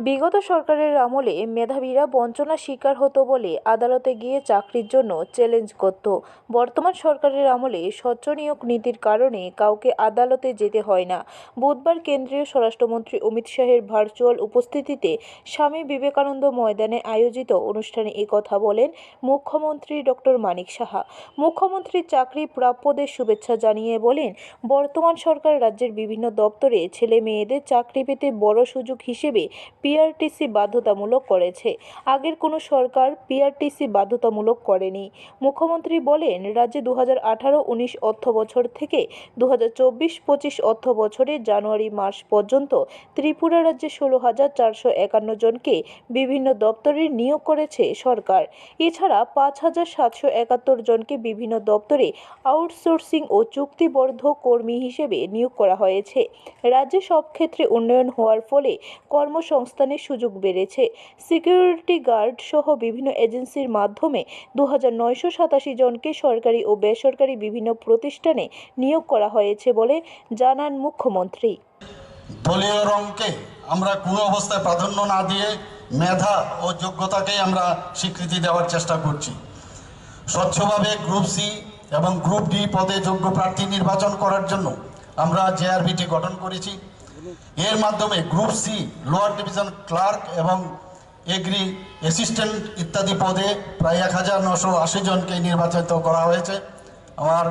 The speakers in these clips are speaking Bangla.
বিগত সরকারের আমলে মেধাবীরা বঞ্চনার শিকার হতো বলে আদালতে গিয়ে চাকরির জন্য চ্যালেঞ্জ করত। বর্তমান সরকারের আমলে স্বচ্ছ নিয়োগ নীতির কারণে কাউকে আদালতে যেতে হয় না। বুধবার কেন্দ্রীয় স্বরাষ্ট্রমন্ত্রী অমিত শাহের ভার্চুয়াল উপস্থিতিতে স্বামী বিবেকানন্দ ময়দানে আয়োজিত অনুষ্ঠানে কথা বলেন মুখ্যমন্ত্রী ডক্টর মানিক সাহা। মুখ্যমন্ত্রী চাকরি প্রাপ্যদের শুভেচ্ছা জানিয়ে বলেন, বর্তমান সরকার রাজ্যের বিভিন্ন দপ্তরে ছেলে মেয়েদের চাকরি পেতে বড় সুযোগ হিসেবে পিআরটিসি বাধ্যতামূলক করেছে। আগের কোনো সরকার পিআরটিসি বাধ্যতামূলক করেনি। মুখ্যমন্ত্রী বলেন, রাজ্যে দু হাজার আঠারো উনিশ অর্থ বছর থেকে দু হাজার চব্বিশ পঁচিশ অর্থ বছরে জানুয়ারি মাস পর্যন্ত ত্রিপুরা রাজ্যে ষোলো হাজার চারশো একান্ন জনকে বিভিন্ন দপ্তরে নিয়োগ করেছে সরকার। এছাড়া পাঁচ হাজার সাতশো একাত্তর জনকে বিভিন্ন দপ্তরে আউটসোর্সিং ও চুক্তিবদ্ধ কর্মী হিসেবে নিয়োগ করা হয়েছে। রাজ্যে সব ক্ষেত্রে উন্নয়ন হওয়ার ফলে কর্মসংস্থানের সুযোগ বেড়েছে। সিকিউরিটি গার্ড সহ বিভিন্ন এজেন্সির মাধ্যমে দু হাজার নয়শো সাতাশি জনকে সরকারি ও বেসরকারি বিভিন্ন প্রতিষ্ঠানে নিয়োগ করা হয়েছে বলে জানান মুখ্যমন্ত্রী। দলীয় রঙকে আমরা কোনো অবস্থায় প্রাধান্য না দিয়ে মেধা ও যোগ্যতাকেই আমরা স্বীকৃতি দেওয়ার চেষ্টা করছি। স্বচ্ছভাবে গ্রুপ সি এবং গ্রুপ ডি পদে যোগ্য প্রার্থী নির্বাচন করার জন্য আমরা জেআরবিটি গঠন করেছি। এর মাধ্যমে group C, lower division clerk এবং এগ্রি অ্যাসিস্ট্যান্ট ইত্যাদি পদে প্রায় এক হাজার নশো আশি জনকে নির্বাচিত করা হয়েছে। আমার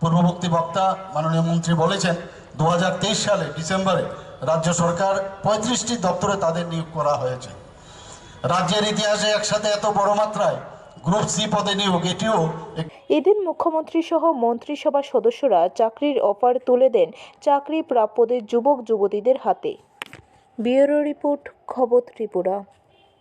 পূর্ববর্তী বক্তা মাননীয় মন্ত্রী বলেছেন দু হাজার তেইশ সালে ডিসেম্বরে রাজ্য সরকার পঁয়ত্রিশটি দপ্তরে তাদের নিয়োগ করা হয়েছে। রাজ্যের ইতিহাসে একসাথে এত বড় মাত্রায় গ্রুপ সি পদে নিয়োগ, এটিও এদিন মুখ্যমন্ত্রী সহ মন্ত্রিসভার সদস্যরা চাকরির অফার তুলে দেন চাকরি প্রাপ্যদের যুবক যুবতীদের হাতে। ব্যুরো রিপোর্ট, খবর ত্রিপুরা।